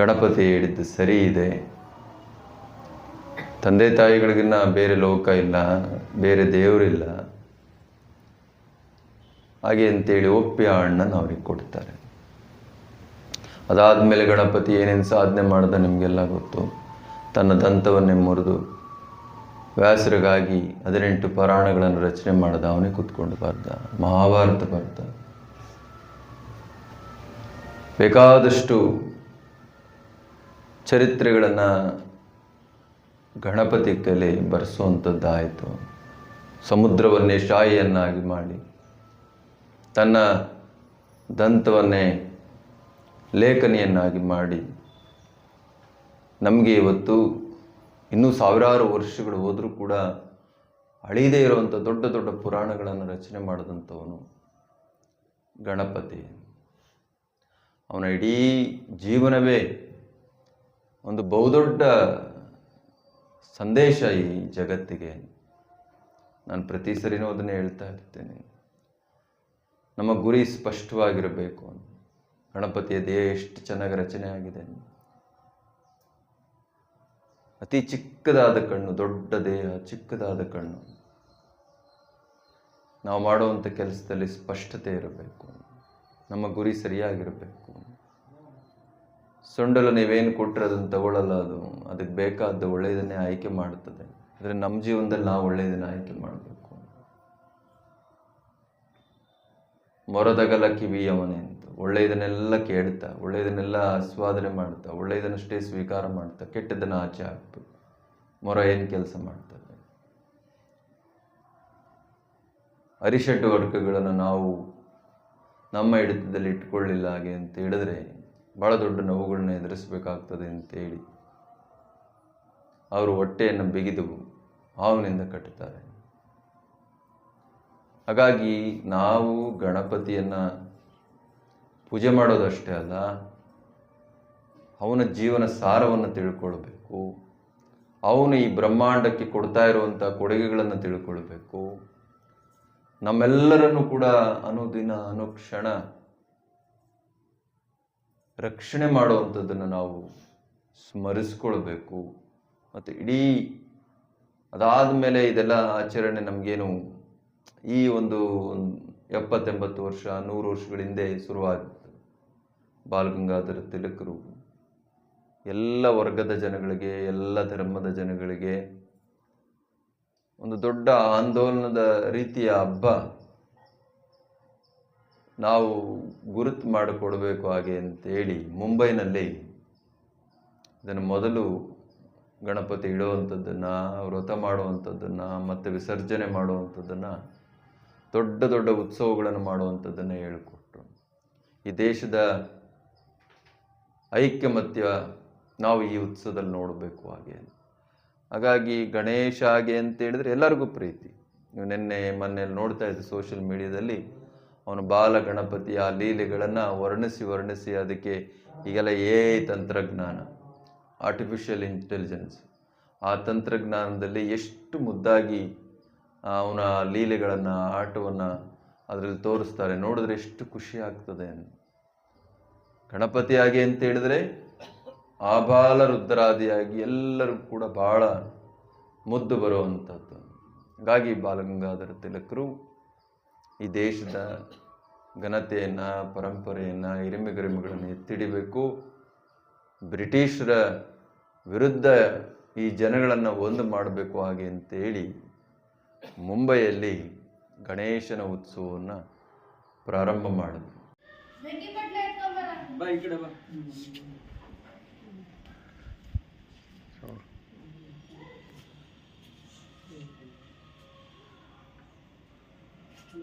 ಗಣಪತಿ ಹೇಳಿದ್ದು ಸರಿ ಇದೆ. ತಂದೆ ತಾಯಿಗಳಿಗಿನ್ನ ಬೇರೆ ಲೋಕ ಇಲ್ಲ, ಬೇರೆ ದೇವರಿಲ್ಲ ಹಾಗೆ ಅಂತೇಳಿ ಒಪ್ಪಿ ಆ ಹಣ್ಣನ್ನು ಅವ್ರಿಗೆ ಕೊಡ್ತಾರೆ. ಅದಾದಮೇಲೆ ಗಣಪತಿ ಏನೇನು ಸಾಧನೆ ಮಾಡ್ದ ನಿಮಗೆಲ್ಲ ಗೊತ್ತು? ತನ್ನ ದಂತವನ್ನೇ ಮುರಿದು ವ್ಯಾಸರಿಗಾಗಿ ಹದಿನೆಂಟು ಪುರಾಣಗಳನ್ನು ರಚನೆ ಮಾಡ್ದ ಅವನೇ ಕೂತ್ಕೊಂಡು ಬರ್ದ, ಮಹಾಭಾರತ ಬರ್ದ. ಬೇಕಾದಷ್ಟು ಚರಿತ್ರೆಗಳನ್ನು ಗಣಪತಿ ಕಲೆ ಬರೆಸುವಂಥದ್ದಾಯಿತು. ಸಮುದ್ರವನ್ನೇ ಶಾಯಿಯನ್ನಾಗಿ ಮಾಡಿ, ತನ್ನ ದಂತವನ್ನೇ ಲೇಖನಿಯನ್ನಾಗಿ ಮಾಡಿ. ನಮಗೆ ಇವತ್ತು ಇನ್ನೂ ಸಾವಿರಾರು ವರ್ಷಗಳು ಹೋದರೂ ಕೂಡ ಅಳಿದೇ ಇರುವಂಥ ದೊಡ್ಡ ದೊಡ್ಡ ಪುರಾಣಗಳನ್ನು ರಚನೆ ಮಾಡಿದಂಥವನು ಗಣಪತಿ. ಅವನ ಇಡೀ ಜೀವನವೇ ಒಂದು ಬಹುದೊಡ್ಡ ಸಂದೇಶ ಈ ಜಗತ್ತಿಗೆ. ನಾನು ಪ್ರತಿ ಸರಿನೂ ಅದನ್ನೇ ಹೇಳ್ತಾ ಇರ್ತೇನೆ. ನಮ್ಮ ಗುರಿ ಸ್ಪಷ್ಟವಾಗಿರಬೇಕು. ಗಣಪತಿಯ ದೇಹ ಎಷ್ಟು ಚೆನ್ನಾಗಿ ರಚನೆ ಆಗಿದೆ. ಅತಿ ಚಿಕ್ಕದಾದ ಕಣ್ಣು, ದೊಡ್ಡ ದೇಹ, ಚಿಕ್ಕದಾದ ಕಣ್ಣು. ನಾವು ಮಾಡುವಂಥ ಕೆಲಸದಲ್ಲಿ ಸ್ಪಷ್ಟತೆ ಇರಬೇಕು. ನಮ್ಮ ಗುರಿ ಸರಿಯಾಗಿರಬೇಕು. ಸೊಂಡಲು ನೀವೇನು ಕೊಟ್ಟರೆ ಅದನ್ನು ತಗೊಳ್ಳಲ್ಲ ಅದು. ಅದಕ್ಕೆ ಬೇಕಾದ ಒಳ್ಳೆಯದನ್ನೇ ಆಯ್ಕೆ ಮಾಡುತ್ತದೆ. ಅಂದರೆ ನಮ್ಮ ಜೀವನದಲ್ಲಿ ನಾವು ಒಳ್ಳೆಯದನ್ನು ಆಯ್ಕೆ ಮಾಡಬೇಕು. ಮೊರದಗಲ ಮನೆ ಅಂತ. ಒಳ್ಳೆಯದನ್ನೆಲ್ಲ ಕೇಳ್ತಾ, ಒಳ್ಳೆಯದನ್ನೆಲ್ಲ ಆಸ್ವಾದನೆ ಮಾಡ್ತಾ, ಒಳ್ಳೆಯದನ್ನಷ್ಟೇ ಸ್ವೀಕಾರ ಮಾಡ್ತಾ ಕೆಟ್ಟದನ್ನು ಆಚೆ ಹಾಕ್ಬೇಕು. ಮೊರ ಏನು ಕೆಲಸ ಮಾಡ್ತದೆ? ಅರಿಷಟ್ಟು ವರ್ಗಗಳನ್ನು ನಾವು ನಮ್ಮ ಹಿಡಿತದಲ್ಲಿ ಇಟ್ಕೊಳ್ಳಿಲ್ಲ ಹಾಗೆ ಅಂತ ಹೇಳಿದ್ರೆ ಭಾಳ ದೊಡ್ಡ ನೋವುಗಳನ್ನ ಎದುರಿಸಬೇಕಾಗ್ತದೆ ಅಂತೇಳಿ ಅವರು ಹೊಟ್ಟೆಯನ್ನು ಬಿಗಿದು ಹಾವಿನಿಂದ ಕಟ್ಟುತ್ತಾರೆ. ಹಾಗಾಗಿ ನಾವು ಗಣಪತಿಯನ್ನು ಪೂಜೆ ಮಾಡೋದಷ್ಟೇ ಅಲ್ಲ, ಅವನ ಜೀವನ ಸಾರವನ್ನು ತಿಳ್ಕೊಳ್ಬೇಕು, ಅವನು ಈ ಬ್ರಹ್ಮಾಂಡಕ್ಕೆ ಕೊಡ್ತಾ ಇರುವಂಥ ಕೊಡುಗೆಗಳನ್ನು ತಿಳ್ಕೊಳ್ಬೇಕು, ನಮ್ಮೆಲ್ಲರನ್ನು ಕೂಡ ಅನುದಿನ, ಅನುಕ್ಷಣ ರಕ್ಷಣೆ ಮಾಡುವಂಥದ್ದನ್ನು ನಾವು ಸ್ಮರಿಸ್ಕೊಳ್ಬೇಕು. ಮತ್ತು ಇಡೀ ಅದಾದ ಮೇಲೆ ಇದೆಲ್ಲ ಆಚರಣೆ ನಮಗೇನು ಈ ಒಂದು ಎಪ್ಪತ್ತೆಂಬತ್ತು ವರ್ಷ, ನೂರು ವರ್ಷಗಳ ಹಿಂದೆ ಶುರುವಾಗಿತ್ತು ಬಾಲಗಂಗಾಧರ ತಿಲಕರು, ಎಲ್ಲ ವರ್ಗದ ಜನಗಳಿಗೆ, ಎಲ್ಲ ಧರ್ಮದ ಜನಗಳಿಗೆ ಒಂದು ದೊಡ್ಡ ಆಂದೋಲನದ ರೀತಿಯ ಹಬ್ಬ. ನಾವು ಗುರುತು ಮಾಡಿಕೊಡಬೇಕು ಹಾಗೆ ಅಂತೇಳಿ ಮುಂಬೈನಲ್ಲಿ ಇದನ್ನು ಮೊದಲು ಗಣಪತಿ ಇಡುವಂಥದ್ದನ್ನು, ವ್ರತ ಮಾಡುವಂಥದ್ದನ್ನು, ಮತ್ತು ವಿಸರ್ಜನೆ ಮಾಡುವಂಥದ್ದನ್ನು, ದೊಡ್ಡ ದೊಡ್ಡ ಉತ್ಸವಗಳನ್ನು ಮಾಡುವಂಥದ್ದನ್ನು ಹೇಳಿಕೊಟ್ರು. ಈ ದೇಶದ ಐಕ್ಯಮತ್ಯ ನಾವು ಈ ಉತ್ಸವದಲ್ಲಿ ನೋಡಬೇಕು ಹಾಗೆ ಹಾಗಾಗಿ ಗಣೇಶ ಹಾಗೆ ಅಂತ ಹೇಳಿದ್ರೆ ಎಲ್ಲರಿಗೂ ಪ್ರೀತಿ. ನೀವು ನಿನ್ನೆ ಮೊನ್ನೆ ನೋಡ್ತಾ ಇದ್ದೆ ಸೋಷಿಯಲ್ ಮೀಡಿಯಾದಲ್ಲಿ ಅವನು ಬಾಲ ಗಣಪತಿಯ ಲೀಲೆಗಳನ್ನು ವರ್ಣಿಸಿ ವರ್ಣಿಸಿ ಅದಕ್ಕೆ ಈಗೆಲ್ಲ ಎ ತಂತ್ರಜ್ಞಾನ ಆರ್ಟಿಫಿಷಿಯಲ್ ಇಂಟೆಲಿಜೆನ್ಸ್ ಆ ತಂತ್ರಜ್ಞಾನದಲ್ಲಿ ಎಷ್ಟು ಮುದ್ದಾಗಿ ಅವನ ಲೀಲೆಗಳನ್ನು, ಆಟವನ್ನು ಅದರಲ್ಲಿ ತೋರಿಸ್ತಾರೆ. ನೋಡಿದ್ರೆ ಎಷ್ಟು ಖುಷಿ ಆಗ್ತದೆ ಅಂತ. ಗಣಪತಿ ಹಾಗೆ ಅಂತ ಹೇಳಿದ್ರೆ ಆಬಾಲ ರುದ್ರಾದಿಯಾಗಿ ಎಲ್ಲರೂ ಕೂಡ ಬಹಳ ಮುದ್ದು ಬರುವಂಥದ್ದು ಹಾಗಾಗಿ ಬಾಲಗಂಗಾಧರ ತಿಲಕರು ಈ ದೇಶದ ಘನತೆಯನ್ನು ಪರಂಪರೆಯನ್ನು ಹಿರಿಮೆಗರಿಮೆಗಳನ್ನು ಎತ್ತಿಡಿಬೇಕು. ಬ್ರಿಟಿಷರ ವಿರುದ್ಧ ಈ ಜನಗಳನ್ನು ಒಂದು ಮಾಡಬೇಕು ಹಾಗೆ ಅಂತೇಳಿ ಮುಂಬೈಯಲ್ಲಿ ಗಣೇಶನ ಉತ್ಸವವನ್ನು ಪ್ರಾರಂಭ ಮಾಡಿದ್ರು. ಬಾ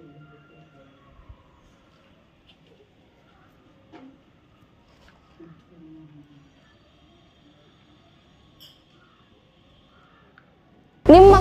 ಈ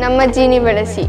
ನಮ್ಮ ಜೀನಿ ಬಳಸಿ.